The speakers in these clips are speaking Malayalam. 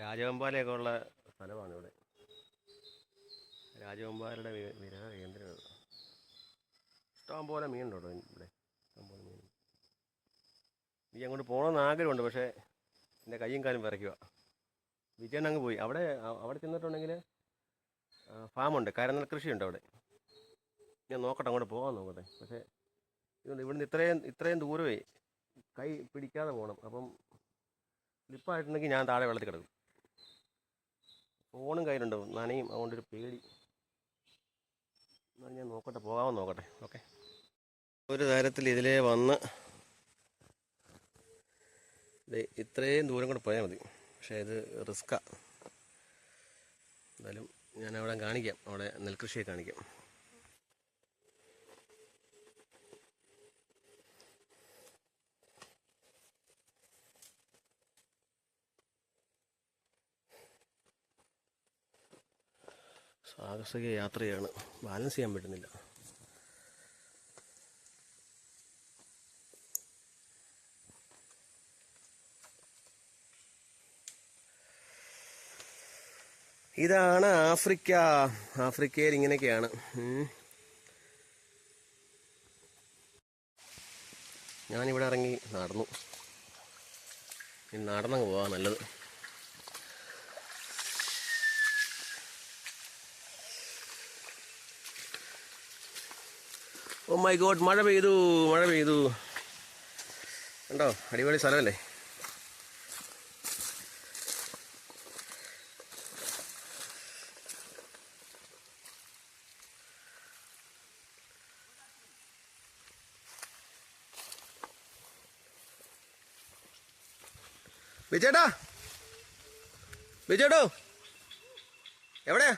രാജവെമ്പാലയൊക്കെ ഉള്ള സ്ഥലമാണ് ഇവിടെ രാജവെമ്പാലയുടെ വിരഹ കേന്ദ്രം ഇഷ്ടം പോലെ മീനുണ്ടോ ഇവിടെ. ഇഷ്ടം പോലെ മീൻ. ഈ അങ്ങോട്ട് പോകണമെന്ന് ആഗ്രഹമുണ്ട് പക്ഷേ എന്റെ കയ്യും കാലും വിറയ്ക്കുക. വിജയൻ അങ്ങ് പോയി. അവിടെ അവിടെ ചെന്നിട്ടുണ്ടെങ്കിൽ ഫാമുണ്ട്. കരനെൽ കൃഷിയുണ്ട് അവിടെ. ഞാൻ നോക്കട്ടെ അങ്ങോട്ട് പോകാൻ നോക്കട്ടെ. പക്ഷേ ഇതുകൊണ്ട് ഇവിടുന്ന് ഇത്രയും ഇത്രയും ദൂരമേ കൈ പിടിക്കാതെ പോകണം അപ്പം സ്ലിപ്പായിട്ടുണ്ടെങ്കിൽ ഞാൻ താഴെ വെള്ളത്തിൽ കിടക്കും. ഫോണും കയ്യിലുണ്ടാവും. നനയും. അതുകൊണ്ടൊരു പേടി. എന്നാൽ ഞാൻ നോക്കട്ടെ. പോകാമെന്ന് നോക്കട്ടെ. ഓക്കെ. ഒരു തരത്തിൽ ഇതിലേ വന്ന് ഇത്രയും ദൂരം കൂടെ പോയാൽ മതി. പക്ഷേ ഇത് റിസ്ക്കാണ് എന്തായാലും ഞാൻ അവിടെ കാണിക്കാം. അവിടെ നെൽകൃഷിയെ കാണിക്കാം. സാഹസിക യാത്രയാണ്. ബാലൻസ് ചെയ്യാൻ പറ്റുന്നില്ല. ഇതാണ് ആഫ്രിക്ക. ആഫ്രിക്കയിൽ ഇങ്ങനെയൊക്കെയാണ്. ഞാനിവിടെ ഇറങ്ങി നടന്നു. നടന്നങ്ങ് പോവാ നല്ലത്. ഓ മൈ ഗോഡ് മഴ പെയ്തു മഴ പെയ്തു. കണ്ടോ? അടിപൊളി സ്ഥലമല്ലേ? വിജേട്ടാ വിജേട്ടോ എവിടെയാ?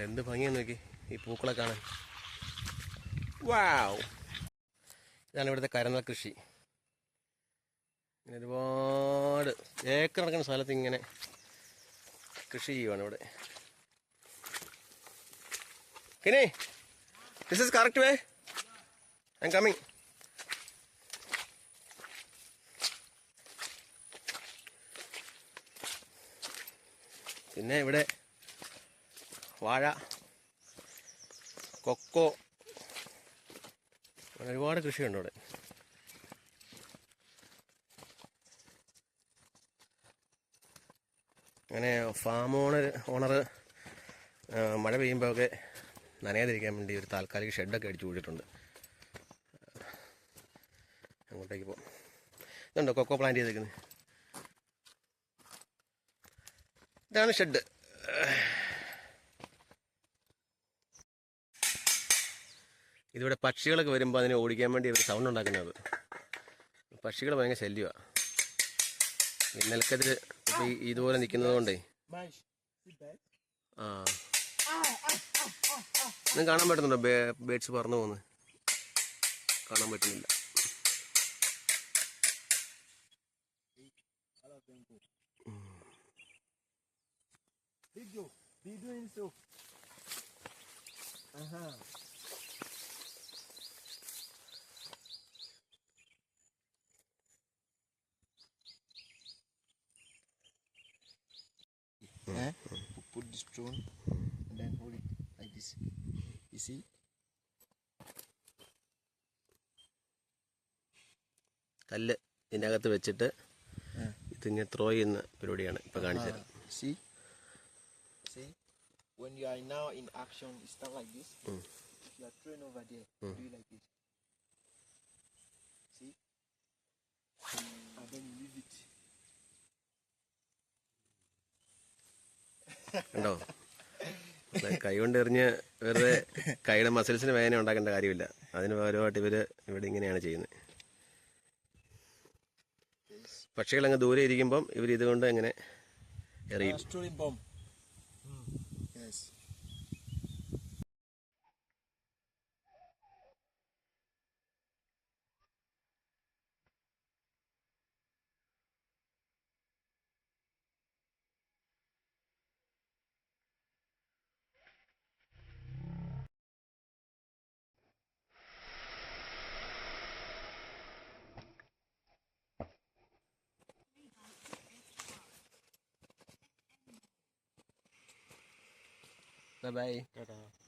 ഇവിടെ എന്ത് ഭംഗിയാണ് നോക്കി. ഈ പൂക്കളെ കാണാൻ. വാവ് ഇതാണ് ഇവിടുത്തെ കരനെൽ കൃഷി. ഒരുപാട് ഏക്കർ നടക്കുന്ന സ്ഥലത്ത് ഇങ്ങനെ കൃഷി ചെയ്യുവാണ് ഇവിടെ. പിന്നെ this is correct way I am coming പിന്നെ ഇവിടെ വാഴ കൊക്കോ അങ്ങനെ ഒരുപാട് കൃഷിയുണ്ട് ഇവിടെ. അങ്ങനെ ഫാം ഓണർ ഓണർ മഴ പെയ്യുമ്പോഴൊക്കെ നനയാതിരിക്കാൻ വേണ്ടി ഒരു താൽക്കാലിക ഷെഡൊക്കെ അടിച്ചു കൂടിയിട്ടുണ്ട്. അങ്ങോട്ടേക്ക് പോകാം ഇതുണ്ടോ കൊക്കോ പ്ലാന്റ് ചെയ്തേക്കുന്നത്? ഇതാണ് ഷെഡ് ഇതിവിടെ പക്ഷികളൊക്കെ വരുമ്പോൾ അതിനെ ഓടിക്കാൻ വേണ്ടി ഒരു സൗണ്ട് ഉണ്ടാക്കുന്നത്. പക്ഷികൾ ഭയങ്കര ശല്യമാണ് ഈ നിലക്കതിൽ ഇതുപോലെ നിൽക്കുന്നത് കൊണ്ടേ. ആ. നിങ്ങൾക്ക് കാണാൻ പറ്റുന്നുണ്ടോ? ബേഡ്സ് പറന്നു പോകുന്നത് കാണാൻ പറ്റുന്നില്ല. vem com. Vídeo, vídeo isso. Eh? Put this stone and then hold it like this. You see? കല്ല് ഇതിനകത്ത് വെച്ചിട്ട്. ഇതിങ്ങനെ ത്രോ ചെയ്യുന്ന പരിപാടിയാണ് ഇപ്പൊ കാണിച്ചത് Ah, see? See? When you are now in action, it's like this. Mm. You are throwing over there. Mm. Do it like this. See? And then you leave it. കണ്ടോ? കൈ കൊണ്ട് എറിഞ്ഞ് വെറുതെ കൈയുടെ മസിൽസിന് വേദന ഉണ്ടാക്കേണ്ട കാര്യമില്ല. അതിന് പകരമായിട്ട് ഇവർ ഇവിടെ ഇങ്ങനെയാണ് ചെയ്യുന്നത്. പക്ഷികൾ പക്ഷികളങ്ങ് ദൂരെ ഇരിക്കുമ്പം ഇവർ ഇതുകൊണ്ട് എങ്ങനെ എറിയും. Bye bye